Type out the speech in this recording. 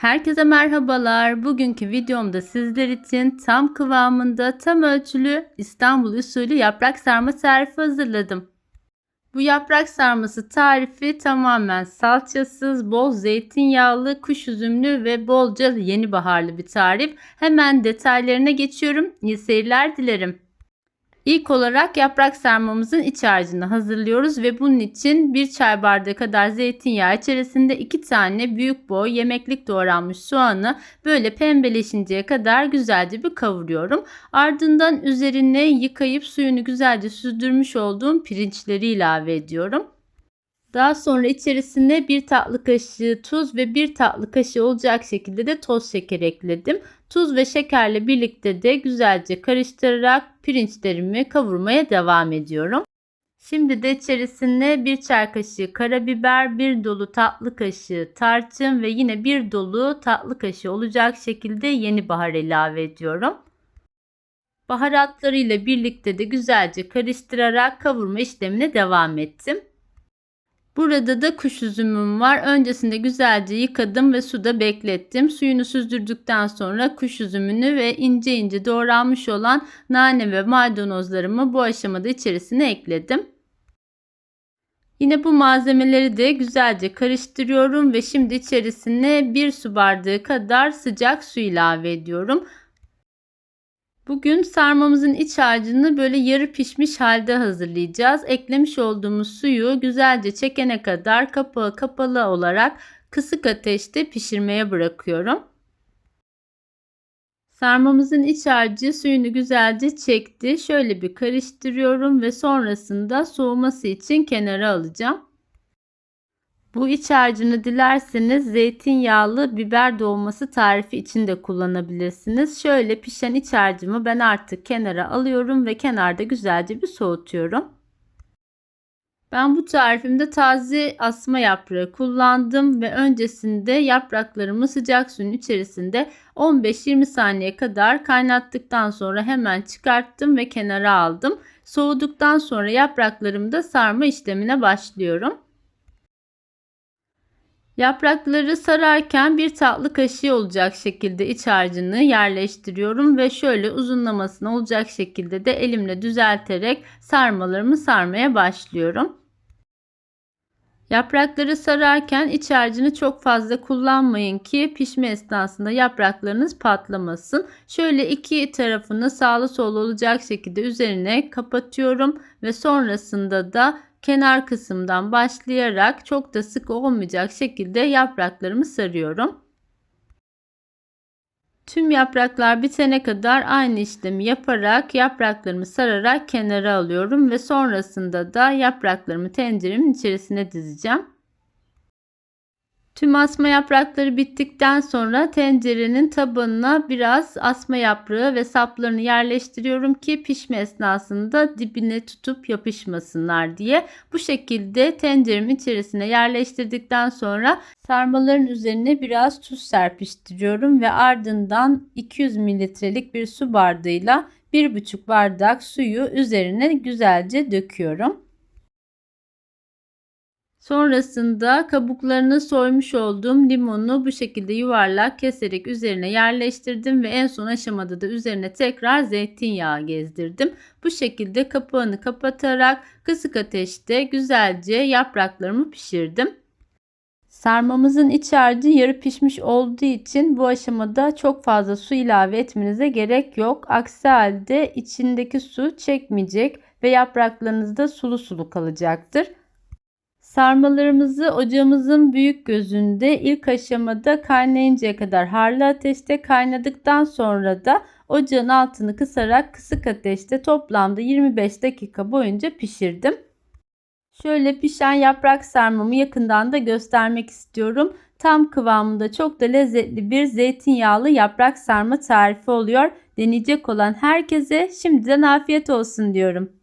Herkese merhabalar. Bugünkü videomda sizler için tam kıvamında tam ölçülü İstanbul usulü yaprak sarma tarifi hazırladım. Bu yaprak sarması tarifi tamamen salçasız, bol zeytinyağlı, kuş üzümlü ve bolca yeni baharlı bir tarif. Hemen detaylarına geçiyorum. İyi seyirler dilerim. İlk olarak yaprak sarmamızın iç harcını hazırlıyoruz ve bunun için 1 çay bardağı kadar zeytinyağı içerisinde 2 tane büyük boy yemeklik doğranmış soğanı böyle pembeleşinceye kadar güzelce bir kavuruyorum. Ardından üzerine yıkayıp suyunu güzelce süzdürmüş olduğum pirinçleri ilave ediyorum. Daha sonra içerisine bir tatlı kaşığı tuz ve bir tatlı kaşığı olacak şekilde de toz şeker ekledim. Tuz ve şekerle birlikte de güzelce karıştırarak pirinçlerimi kavurmaya devam ediyorum. Şimdi de içerisine bir çay kaşığı karabiber, bir dolu tatlı kaşığı tarçın ve yine bir dolu tatlı kaşığı olacak şekilde yeni bahar ilave ediyorum. Baharatlarıyla birlikte de güzelce karıştırarak kavurma işlemine devam ettim. Burada da kuş üzümüm var. Öncesinde güzelce yıkadım ve suda beklettim. Suyunu süzdürdükten sonra kuş üzümünü ve ince ince doğranmış olan nane ve maydanozlarımı bu aşamada içerisine ekledim. Yine bu malzemeleri de güzelce karıştırıyorum ve şimdi içerisine bir su bardağı kadar sıcak su ilave ediyorum. Bugün sarmamızın iç harcını böyle yarı pişmiş halde hazırlayacağız. Eklemiş olduğumuz suyu güzelce çekene kadar kapağı kapalı olarak kısık ateşte pişirmeye bırakıyorum. Sarmamızın iç harcı suyunu güzelce çekti. Şöyle bir karıştırıyorum ve sonrasında soğuması için kenara alacağım. Bu iç harcını dilerseniz zeytinyağlı biber dolması tarifi için de kullanabilirsiniz. Şöyle pişen iç harcımı ben artık kenara alıyorum ve kenarda güzelce bir soğutuyorum. Ben bu tarifimde taze asma yaprağı kullandım ve öncesinde yapraklarımı sıcak suyun içerisinde 15-20 saniye kadar kaynattıktan sonra hemen çıkarttım ve kenara aldım. Soğuduktan sonra yapraklarımı da sarma işlemine başlıyorum. Yaprakları sararken bir tatlı kaşığı olacak şekilde iç harcını yerleştiriyorum ve şöyle uzunlamasına olacak şekilde de elimle düzelterek sarmalarımı sarmaya başlıyorum. Yaprakları sararken iç harcını çok fazla kullanmayın ki pişme esnasında yapraklarınız patlamasın. Şöyle iki tarafını sağlı sollu olacak şekilde üzerine kapatıyorum ve sonrasında da kenar kısımdan başlayarak çok da sık olmayacak şekilde yapraklarımı sarıyorum. Tüm yapraklar bitene kadar aynı işlemi yaparak yapraklarımı sararak kenara alıyorum ve sonrasında da yapraklarımı tenceremin içerisine dizeceğim. Tüm asma yaprakları bittikten sonra tencerenin tabanına biraz asma yaprağı ve saplarını yerleştiriyorum ki pişme esnasında dibine tutup yapışmasınlar diye. Bu şekilde tenceremin içerisine yerleştirdikten sonra sarmaların üzerine biraz tuz serpiştiriyorum ve ardından 200 mililitrelik bir su bardağıyla 1,5 bardak suyu üzerine güzelce döküyorum. Sonrasında kabuklarını soymuş olduğum limonu bu şekilde yuvarlak keserek üzerine yerleştirdim ve en son aşamada da üzerine tekrar zeytinyağı gezdirdim. Bu şekilde kapağını kapatarak kısık ateşte güzelce yapraklarımı pişirdim. Sarmamızın iç harcı yarı pişmiş olduğu için bu aşamada çok fazla su ilave etmenize gerek yok. Aksi halde içindeki su çekmeyecek ve yapraklarınız da sulu sulu kalacaktır. Sarmalarımızı ocağımızın büyük gözünde ilk aşamada kaynayıncaya kadar harlı ateşte kaynadıktan sonra da ocağın altını kısarak kısık ateşte toplamda 25 dakika boyunca pişirdim. Şöyle pişen yaprak sarmamı yakından da göstermek istiyorum. Tam kıvamında çok da lezzetli bir zeytinyağlı yaprak sarma tarifi oluyor. Deneyecek olan herkese şimdiden afiyet olsun diyorum.